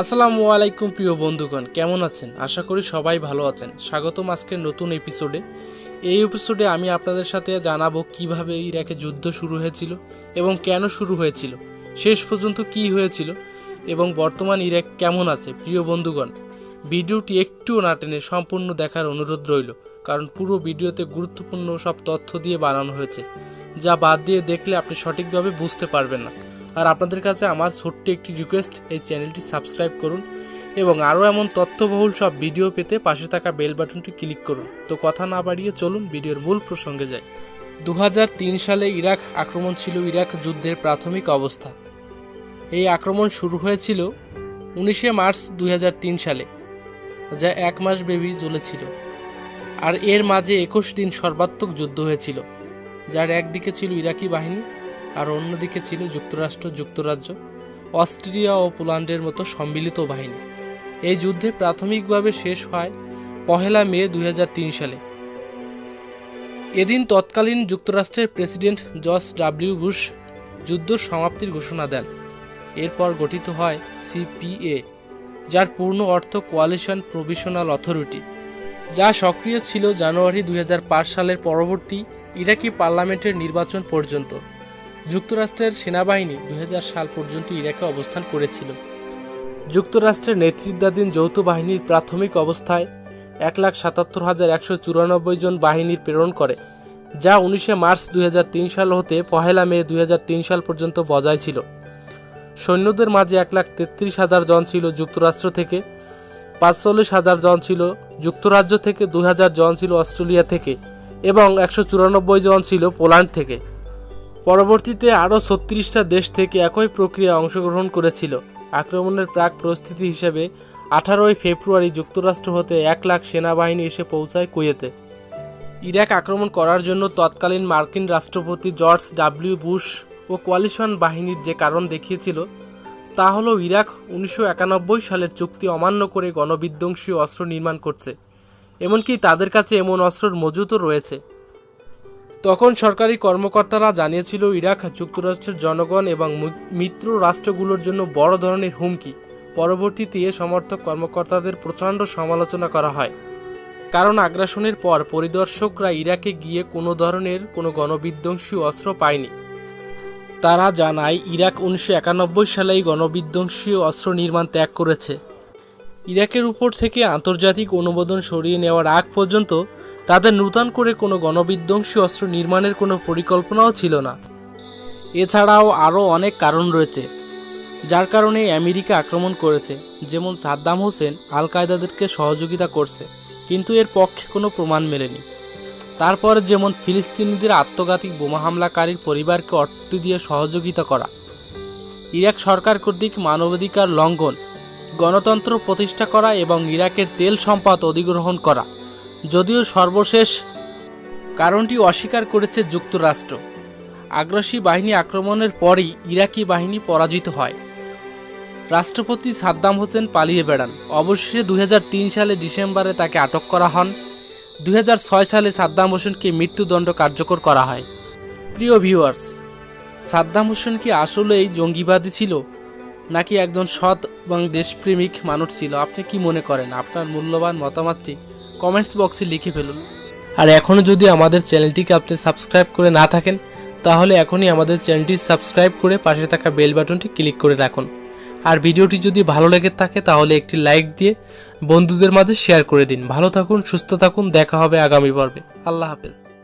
আসসালামু আলাইকুম প্রিয় বন্ধুগণ, কেমন আছেন? আশা করি সবাই ভালো আছেন। স্বাগতম আজকের নতুন এপিসোডে এই এপিসোডে আমি আপনাদের সাথে জানাব কীভাবে ইরাকে যুদ্ধ শুরু হয়েছিল এবং কেন শুরু হয়েছিল, শেষ পর্যন্ত কি হয়েছিল এবং বর্তমান ইরাক কেমন আছে, প্রিয় বন্ধুগণ। ভিডিওটি একটুও না টেনে সম্পূর্ণ দেখার অনুরোধ রইল, কারণ পুরো ভিডিওতে গুরুত্বপূর্ণ সব তথ্য দিয়ে বানানো হয়েছে, যা বাদ দিয়ে দেখলে আপনি সঠিকভাবে বুঝতে পারবেন না। আর আপনাদের কাছে আমার ছোট্ট একটি রিকোয়েস্ট এই চ্যানেলটি সাবস্ক্রাইব করুন এবং আরও এমন তথ্যবহুল সব ভিডিও পেতে পাশে থাকা বেল বাটনটি ক্লিক করুন। তো কথা না বাড়িয়ে চলুন ভিডিওর মূল প্রসঙ্গে যাই। দু হাজার তিন সালে ইরাক আক্রমণ ছিল ইরাক যুদ্ধের প্রাথমিক অবস্থা। এই আক্রমণ শুরু হয়েছিল উনিশে মার্চ দুই হাজার তিন সালে, যা এক মাস ব্যাপী চলেছিল আর এর মাঝে একুশ দিন সর্বাত্মক যুদ্ধ হয়েছিল, যার একদিকে ছিল ইরাকি বাহিনী আর অন্যদিকে ছিল যুক্তরাষ্ট্র, যুক্তরাজ্য, অস্ট্রিয়া ও পোল্যান্ডের মতো সম্মিলিত বাহিনী। এই যুদ্ধে প্রাথমিকভাবে শেষ হয় পহেলা মে দুই হাজার তিন সালে। এদিন তৎকালীন যুক্তরাষ্ট্রের প্রেসিডেন্ট জর্জ ডাব্লিউ বুশ যুদ্ধ সমাপ্তির ঘোষণা দেন। এরপর গঠিত হয় সিপিএ যার পূর্ণ অর্থ কোয়ালিশন প্রভিশনাল অথরিটি যা সক্রিয় ছিল জানুয়ারি দুই হাজার পাঁচ সালের পরবর্তী ইরাকি পার্লামেন্টের নির্বাচন পর্যন্ত। যুক্তরাষ্ট্রের সেনাবাহিনী দুই সাল পর্যন্ত ইরাকে অবস্থান করেছিল। যুক্তরাষ্ট্রের নেতৃত্বাধীন যৌথ বাহিনীর প্রাথমিক অবস্থায় এক লাখ সাতাত্তর হাজার একশো চুরানব্বই জন বাহিনীর প্রেরণ করে, যা উনিশে মার্চ দুই হাজার তিন সাল হতে পহেলা মে দুই হাজার তিন সাল পর্যন্ত বজায় ছিল। সৈন্যদের মাঝে এক লাখ তেত্রিশ হাজার জন ছিল যুক্তরাষ্ট্র থেকে, পাঁচচল্লিশ হাজার জন ছিল যুক্তরাজ্য থেকে, দুই হাজার জন ছিল অস্ট্রেলিয়া থেকে এবং একশো চুরানব্বই জন ছিল পোল্যান্ড থেকে। পরবর্তীতে আরও ছত্রিশটা দেশ থেকে একই প্রক্রিয়া অংশগ্রহণ করেছিল। আক্রমণের প্রাক পরিস্থিতি হিসেবে আঠারোই ফেব্রুয়ারি যুক্তরাষ্ট্র হতে এক লাখ সেনাবাহিনী এসে পৌঁছায় কুয়েতে। ইরাক আক্রমণ করার জন্য তৎকালীন মার্কিন রাষ্ট্রপতি জর্জ ডাব্লিউ বুশ ও কোয়ালিশন বাহিনীর যে কারণ দেখিয়েছিল, তা হলো ইরাক উনিশশো একানব্বই সালের চুক্তি অমান্য করে গণবিধ্বংসী অস্ত্র নির্মাণ করছে। এমনকি তাদের কাছে এমন অস্ত্রের মজুতও রয়েছে। তখন সরকারি কর্মকর্তারা জানিয়েছিল, ইরাক যুক্তরাষ্ট্রের জনগণ এবং মিত্র রাষ্ট্রগুলোর জন্য বড় ধরনের হুমকি। পরবর্তীতে এ সমর্থক কর্মকর্তাদের প্রচণ্ড সমালোচনা করা হয়। কারণ আগ্রাসনের পর পরিদর্শকরা ইরাকে গিয়ে কোনো ধরনের কোনো গণবিধ্বংসী অস্ত্র পায়নি। তারা জানায়, ইরাক উনিশশো একানব্বই সালেই গণবিধ্বংসী অস্ত্র নির্মাণ ত্যাগ করেছে। ইরাকের উপর থেকে আন্তর্জাতিক অনুমোদন সরিয়ে নেওয়ার আগ পর্যন্ত তাদের নূতন করে কোনো গণবিধ্বংসী অস্ত্র নির্মাণের কোনো পরিকল্পনাও ছিল না। এছাড়াও আরও অনেক কারণ রয়েছে, যার কারণে আমেরিকা আক্রমণ করেছে, যেমন সাদ্দাম হোসেন আল কায়দাদেরকে সহযোগিতা করছে, কিন্তু এর পক্ষে কোনো প্রমাণ মেলেনি। তারপরে যেমন ফিলিস্তিনিদের আত্মঘাতিক বোমা হামলাকারীর পরিবারকে অর্থ দিয়ে সহযোগিতা করা। ইরাক সরকার কর্তৃক মানবাধিকার লঙ্ঘন, গণতন্ত্র প্রতিষ্ঠা করা এবং ইরাকের তেল সম্পদ অধিগ্রহণ করা। যদিও সর্বশেষ কারণটি অস্বীকার করেছে যুক্তরাষ্ট্র। আগ্রাসী বাহিনী আক্রমণের পরই ইরাকি বাহিনী পরাজিত হয়। রাষ্ট্রপতি সাদ্দাম হোসেন পালিয়ে বেড়ান। অবশেষে দু হাজার তিন সালে ডিসেম্বরে তাকে আটক করা হন। দু হাজার ছয় সালে সাদ্দাম হোসেনকে মৃত্যুদণ্ড কার্যকর করা হয়। প্রিয় ভিউয়ার্স, সাদ্দাম হোসেন কি আসলেই জঙ্গিবাদী ছিল? নাকি একজন সৎ এবং দেশপ্রেমিক মানুষ ছিল? আপনি কি মনে করেন? আপনার মূল্যবান মতামতটি কমেন্টস বক্সে লিখে ফেলুন। আর এখনও যদি আমাদের চ্যানেলটিকে আপনি সাবস্ক্রাইব করে না থাকেন, তাহলে এখনই আমাদের চ্যানেলটি সাবস্ক্রাইব করে পাশে থাকা বেল বাটনটি ক্লিক করে রাখুন। আর ভিডিওটি যদি ভালো লেগে থাকে, তাহলে একটি লাইক দিয়ে বন্ধুদের মাঝে শেয়ার করে দিন। ভালো থাকুন, সুস্থ থাকুন, দেখা হবে আগামী পর্বে। আল্লাহ হাফেজ।